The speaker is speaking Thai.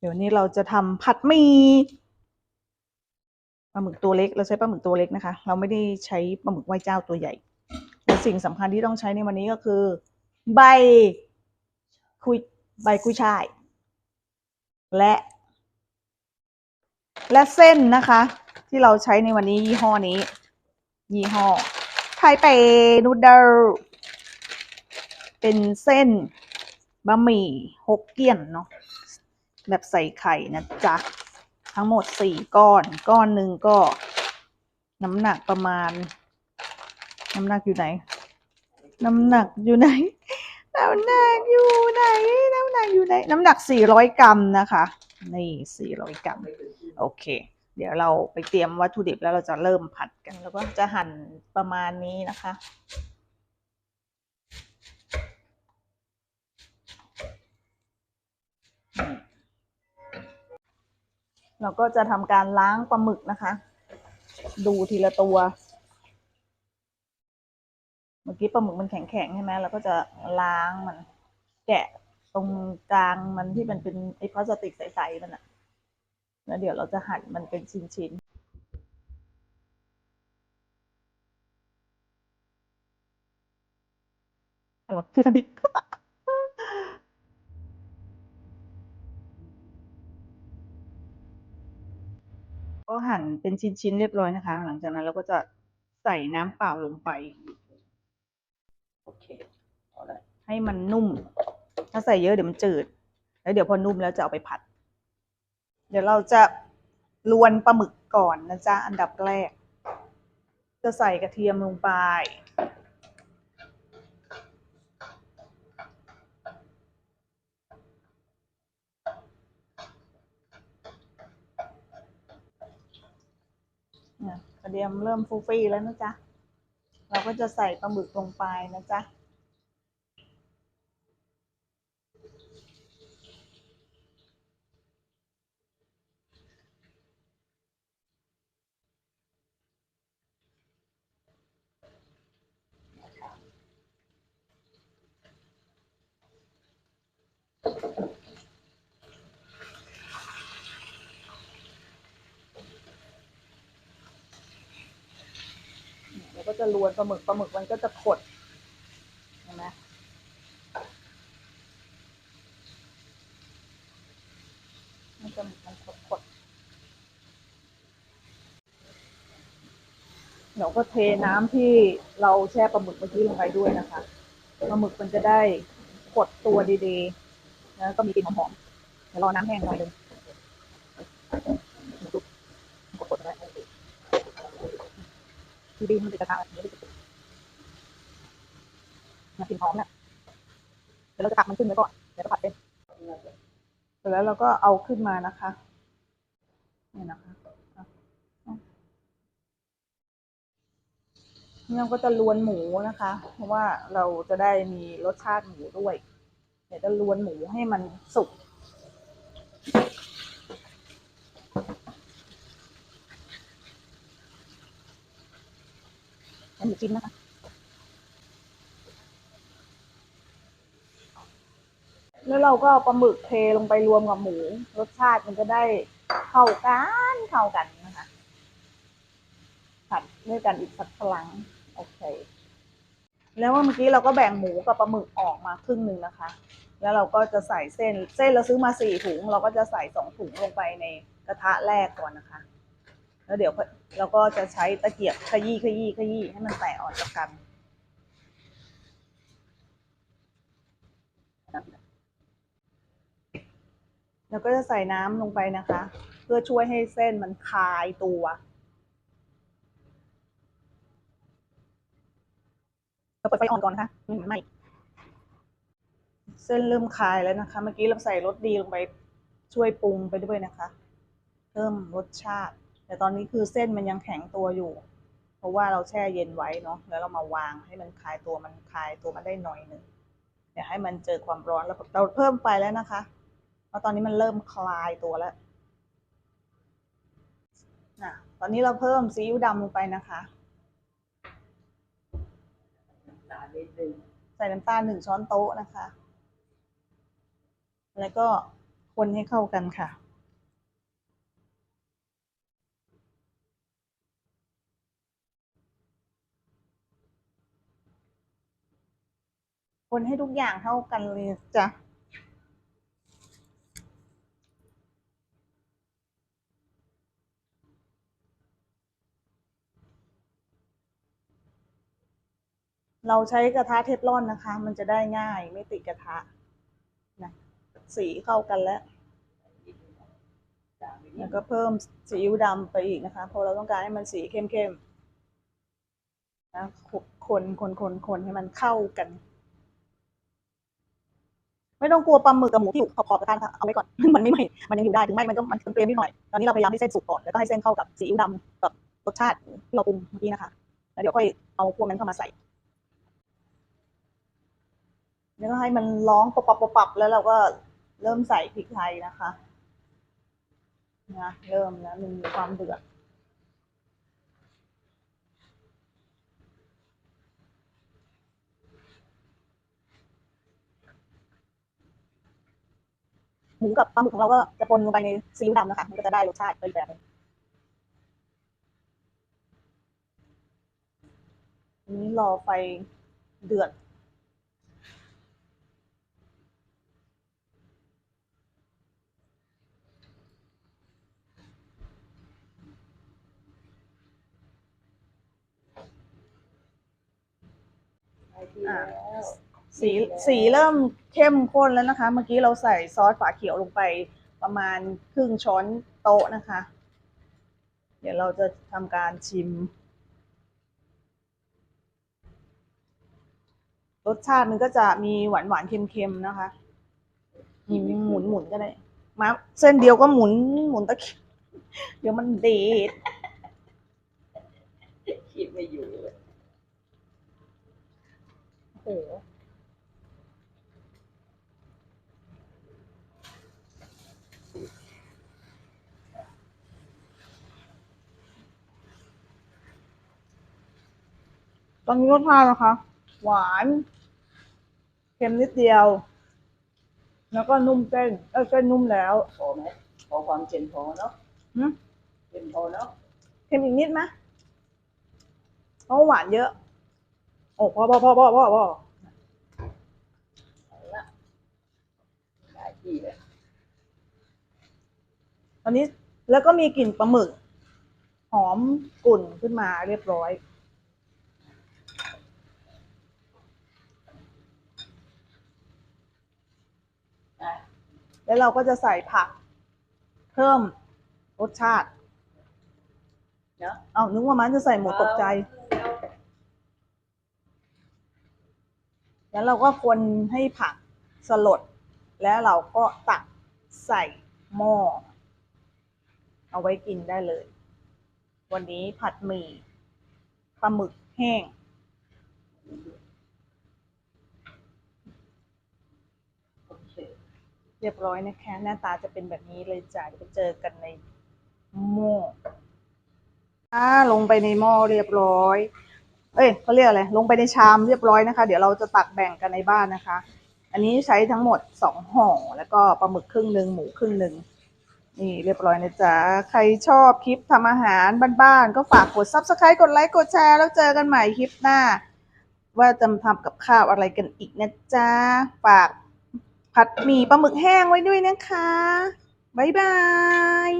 เดี๋ยวนี้เราจะทำผัดหมี่ปลาหมึกตัวเล็ก เราใช้ปลาหมึกตัวเล็กนะคะ เราไม่ได้ใช้ปลาหมึกไหว้เจ้าตัวใหญ่และสิ่งสำคัญที่ต้องใช้ในวันนี้ก็คือ ใบคุยใบกุยช่าย และ และเส้นนะคะ ที่เราใช้ในวันนี้ยี่ห้อนี้ ยี่ห้อไทเปนูเดิลเป็นเส้นบะหมี่ฮกเกี้ยนเนาะ แบบใส่ไข่นะจ๊ะ ทั้งหมดสี่ก้อน ก้อนหนึ่งก็ น้ำหนักประมาณ น้ำหนักอยู่ไหน น้ำหนักอยู่ไหน น้ำหนักอยู่ไหน น้ำหนักอยู่ไหน น้ำหนักสี่ร้อยกรัมนะคะ นี่สี่ร้อยกรัม โอเค เดี๋ยวเราไปเตรียมวัตถุดิบแล้วเราจะเริ่มผัดกัน แล้วก็จะหั่นประมาณนี้นะคะ เราก็จะทำการล้างปลาหมึกนะคะ ดูทีละตัว เมื่อกี้ปลาหมึกมันแข็งๆใช่ไหมเราก็จะล้างมัน แกะตรงกลางมันที่มันเป็นไอ้พลาสติกใสๆมันอะแล้วเดี๋ยวเราจะหั่นมันเป็นชิ้นๆอะไรวะพี่ทั ก็หั่นเป็นชิ้นๆเรียบร้อยนะคะ หลังจากนั้นเราก็จะใส่น้ำเปล่าลงไปโอเคเอาละให้มันนุ่ม ถ้าใส่เยอะเดี๋ยวมันจืด แล้วเดี๋ยวพอนุ่มแล้วจะเอาไปผัด เดี๋ยวเราจะลวนปลาหมึกก่อนนะจ๊ะอันดับแรก จะใส่กระเทียมลงไป เตรียมเริ่มฟูฟี่แล้วนะจ๊ะ เราก็จะใส่ปลาหมึกลงไปนะจ๊ะ ก็จะลวนปลาหมึกปลาหมึกมันก็จะขดเห็นไหมมันจะมันขดขดเดี๋ยวก็เทน้ำที่เราแช่ปลาหมึกเมื่อกี้ลงไปด้วยนะคะปลาหมึกมันจะได้ขดตัวดีๆแล้วก็มีกลิ่นหอมๆเดี๋ยวรอน้ำแห้งหน่อยหนึงกดๆไว้ ดีดีมันจะกระทะแบบนี้มันกลิ่นหอมเนี่ยเดี๋ยวเราจะตักมันขึ้นไว้ก่อนเดี๋ยวจะผัดเป็นเสร็จแล้วเราก็เอาขึ้นมานะคะนี่นะคะอะอะนี่เราก็จะลวนหมูนะคะ เพราะว่าเราจะได้มีรสชาติหมูด้วย เดี๋ยวจะลวนหมูให้มันสุก ให้มูชิ้นนะคะแล้วเราก็เอาปลาหมึกเทลงไปรวมกับหมู รสชาติมันจะได้เข้ากันเข้ากันนะคะผัดด้วยกันอีกสักครั้งโอเค แล้วเมื่อกี้เราก็แบ่งหมูกับปลาหมึกออกมาครึ่งหนึ่งนะคะ แล้วเราก็จะใส่เส้น เส้นเราซื้อมาสี่ถุง เราก็จะใส่สองถุงลงไปในกระทะแรกก่อนนะคะ แล้วเดี๋ยวเราก็จะใช้ตะเกียบขยี้ขยี้ขยี้ให้มันแตกออกจากกันแล้วก็จะใส่น้ำลงไปนะคะ เพื่อช่วยให้เส้นมันคลายตัว เราเปิดไฟอ่อนก่อนนะคะไม่งั้นไหม่เส้นเริ่มคลายแล้วนะคะ เมื่อกี้เราใส่รสดีลงไปช่วยปรุงไปด้วยนะคะ เพิ่มรสชาติ แต่ตอนนี้คือเส้นมันยังแข็งตัวอยู่ เพราะว่าเราแช่เย็นไว้เนาะแล้วเรามาวางให้มันคลายตัวมันคลายตัวมันได้หน่อยหนึ่งเดี๋ยวให้มันเจอความร้อนแล้วเราเพิ่มไฟแล้วนะคะเพราะตอนนี้มันเริ่มคลายตัวแล้วนะตอนนี้เราเพิ่มซีอิ๊วดำลงไปนะคะใส่น้ำตาลหนึ่งช้อนโต๊ะนะคะ แล้วก็คคนให้เข้ากันค่ะ คนให้ทุกอย่างเท่ากันเลยจ้ะเราใช้กระทะเทฟลอนนะคะ มันจะได้ง่ายไม่ติดกระทะนะสีเข้ากันแล้ว แล้วก็เพิ่มซีอิ๊วดำไปอีกนะคะเพราะเราต้องการให้มันสีเข้มๆนะคนคนคนคนให้มันเข้ากัน ไม่ต้องกลัวปลาหมึกกับหมูที่อยู่ขอบๆกระทะนะคะเอาไว้ก่อน มันไม่ไหม้มันยังอยู่ได้ถึงไหม้มันก็มันเค็มๆนิดหน่อย ตอนนี้เราพยายามให้เส้นสุกก่อนแล้วก็ให้เส้นเข้ากับซีอิ๊วดำกับรสชาติที่เราปรุงเมื่อกี้นะคะแล้วเดี๋ยวค่อยเอาพวกนั้นเข้ามาใส่แล้วก็ให้มันร้องปบปับปบปับแล้วเราก็เริ่มใส่พริกไทยนะคะนะเริ่มแล้วมันมีความเดือด หมูกับปลาหมึกของเราก็จะปนลงไปในซีอิ๊วดำนะคะ มันก็จะได้รสชาติไปอีกแบบนึงนี้รอไฟเดือดอ่า สีสีเริ่มเข้มข้นแล้วนะคะ เมื่อกี้เราใส่ซอสฝาเขียวลงไปประมาณครึ่งช้อนโต๊ะนะคะ เดี๋ยวเราจะทำการชิม รสชาติมันก็จะมีหวานหวานๆเค็มๆนะคะหมุนหมุนหมุนก็ได้มาเส้นเดียวก็หมุนหมุนตะเคียบเดี๋ยวมันเดดคิดไม่อยู่เลยโอ้โห อนนี้รสชาตินะคะ หวานเค็มนิดเดียว แล้วก็นุ่มเส้นเออเส้นนุ่มแล้วพอไหมพอความเจนพอเนาะหึเจนพอเนาะเค็มอีกนิดไหมเพราะหวานเยอะ โอ้พอพอพอพอพอพอเอาละได้ที่เลยตอนนี้แล้วก็มีกลิ่นปลาหมึก หอมกลุ่นขึ้นมาเรียบร้อย แล้วเราก็จะใส่ผัก เพิ่มรสชาติเนาะเอานึกว่ามันจะใส่หมูตกใจ แล้วเราก็คนให้ผักสลด แล้วเราก็ตักใส่หม้อ เอาไว้กินได้เลย วันนี้ผัดหมี่ปลาหมึกแห้ง โอเค เรียบร้อยนะคะ หน้าตาจะเป็นแบบนี้เลยจ้ะเดี๋ยวไปเจอกันในหม้ออ่าลงไปในหม้อเรียบร้อย เอ้ยเขาเรียกอะไรลงไปในชามเรียบร้อยนะคะ เดี๋ยวเราจะตักแบ่งกันในบ้านนะคะ อันนี้ใช้ทั้งหมดสองห่อแล้วก็ปลาหมึกครึ่งหนึ่งหมูครึ่งหนึ่งนี่เรียบร้อยนะจ๊ะ ใครชอบคลิปทำอาหารบ้านๆก็ฝากกด subscribe กดไลค์กดแชร์แล้วเจอกันใหม่คลิปหน้า ว่าจะทำกับข้าวอะไรกันอีกนะจ๊ะ ฝาก ผัดหมี่ปลาหมึกแห้งไว้ด้วยนะคะ บ๊ายบาย